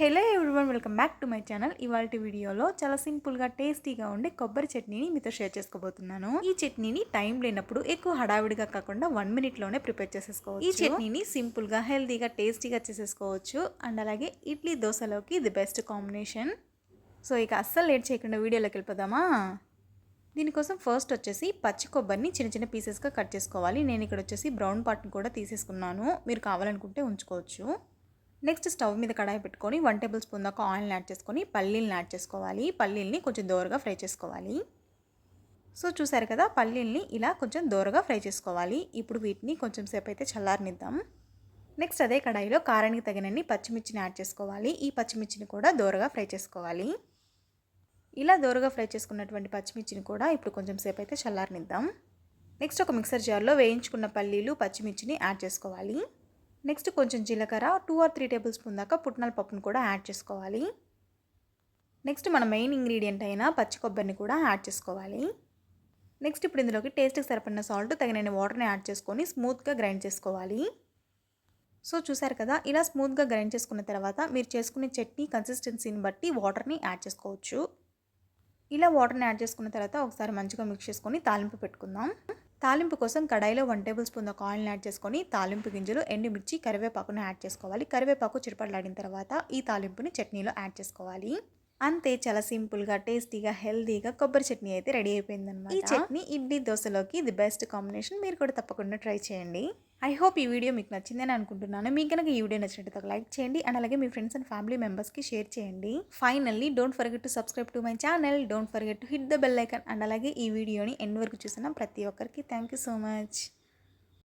Hello everyone welcome back to my channel. ఇవాళ వీడియోలో చాలా సింపుల్గా టేస్టీగా ఉండే కొబ్బరి చట్నీని మీతో షేర్ చేసుకోబోతున్నాను. ఈ చట్నీని టైం లేనప్పుడు ఎక్కువ హడావిడిగా కాకుండా వన్ మినిట్లోనే ప్రిపేర్ చేసేసుకోవచ్చు. ఈ చట్నీని సింపుల్గా హెల్తీగా టేస్టీగా చేసేసుకోవచ్చు. అండ్ అలాగే ఇడ్లీ దోశలోకి ది బెస్ట్ కాంబినేషన్. సో ఇక అస్సలు లేట్ చేయకుండా వీడియోలోకి వెళ్ళిపోదామా? దీనికోసం ఫస్ట్ వచ్చేసి పచ్చి కొబ్బరిని చిన్న చిన్న పీసెస్గా కట్ చేసుకోవాలి. నేను ఇక్కడ వచ్చేసి బ్రౌన్ పార్ట్ని కూడా తీసేసుకున్నాను. మీరు కావాలనుకుంటే ఉంచుకోవచ్చు. నెక్స్ట్ స్టవ్ మీద కడాయి పెట్టుకొని వన్ టేబుల్ స్పూన్ దాకా ఆయిల్ని యాడ్ చేసుకొని పల్లీలను యాడ్ చేసుకోవాలి. పల్లీల్ని కొంచెం దోరగా ఫ్రై చేసుకోవాలి. సో చూసారు కదా పల్లీల్ని ఇలా కొంచెం దోరగా ఫ్రై చేసుకోవాలి. ఇప్పుడు వీటిని కొంచెం సేపు అయితే చల్లారనిద్దాం. నెక్స్ట్ అదే కడాయిలో కారానికి తగినన్ని పచ్చిమిర్చిని యాడ్ చేసుకోవాలి. ఈ పచ్చిమిర్చిని కూడా దోరగా ఫ్రై చేసుకోవాలి. ఇలా దోరగా ఫ్రై చేసుకున్నటువంటి పచ్చిమిర్చిని కూడా ఇప్పుడు కొంచెం సేపు అయితే చల్లారనిద్దాం. నెక్స్ట్ ఒక మిక్సర్ జార్లో వేయించుకున్న పల్లీలు పచ్చిమిర్చిని యాడ్ చేసుకోవాలి. నెక్స్ట్ కొంచెం జీలకర్ర two or three tablespoon దాకా పుట్నాల పప్పును కూడా యాడ్ చేసుకోవాలి. నెక్స్ట్ మన మెయిన్ ఇంగ్రీడియంట్ అయిన పచ్చి కొబ్బరిని కూడా యాడ్ చేసుకోవాలి. నెక్స్ట్ ఇప్పుడు ఇందులోకి టేస్ట్కి సరిపడిన సాల్ట్ తగినన్ని వాటర్ని యాడ్ చేసుకొని స్మూత్గా గ్రైండ్ చేసుకోవాలి. సో చూసారు కదా ఇలా స్మూత్గా గ్రైండ్ చేసుకున్న తర్వాత మీరు చేసుకునే చట్నీ కన్సిస్టెన్సీని బట్టి వాటర్ని యాడ్ చేసుకోవచ్చు. ఇలా వాటర్ని యాడ్ చేసుకున్న తర్వాత ఒకసారి మంచిగా మిక్స్ చేసుకొని తాలింపు పెట్టుకుందాం. తాలింపు కోసం కడాయిలో వన్ టేబుల్ స్పూన్ ఒక ఆయిల్ని యాడ్ చేసుకొని తాలింపు గింజలు ఎండుమిర్చి కరివేపాకును యాడ్ చేసుకోవాలి. కరివేపాకు చిరుపడలాడిన తర్వాత ఈ తాలింపుని చట్నీలో యాడ్ చేసుకోవాలి. అంతే చాలా సింపుల్గా టేస్టీగా హెల్తీగా కొబ్బరి చట్నీ అయితే రెడీ అయిపోయిందనమాట ఈ చట్నీ ఇడ్లీ దోశలోకి ది బెస్ట్ కాంబినేషన్. మీరు కూడా తప్పకుండా ట్రై చేయండి. ఐ హోప్ ఈ వీడియో మీకు నచ్చిందని అనుకుంటున్నాను. మీకు కనుక ఈ వీడియో నచ్చినట్టు లైక్ చేయండి. అండ్ అలాగే మీ ఫ్రెండ్స్ అండ్ ఫ్యామిలీ మెంబర్స్కి షేర్ చేయండి. Finally don't forget to subscribe to my channel don't forget to hit the bell icon and అలాగే ఈ వీడియోని ఎండ్ వరకు చూసిన ప్రతి ఒక్కరికి థ్యాంక్ యూ సో మచ్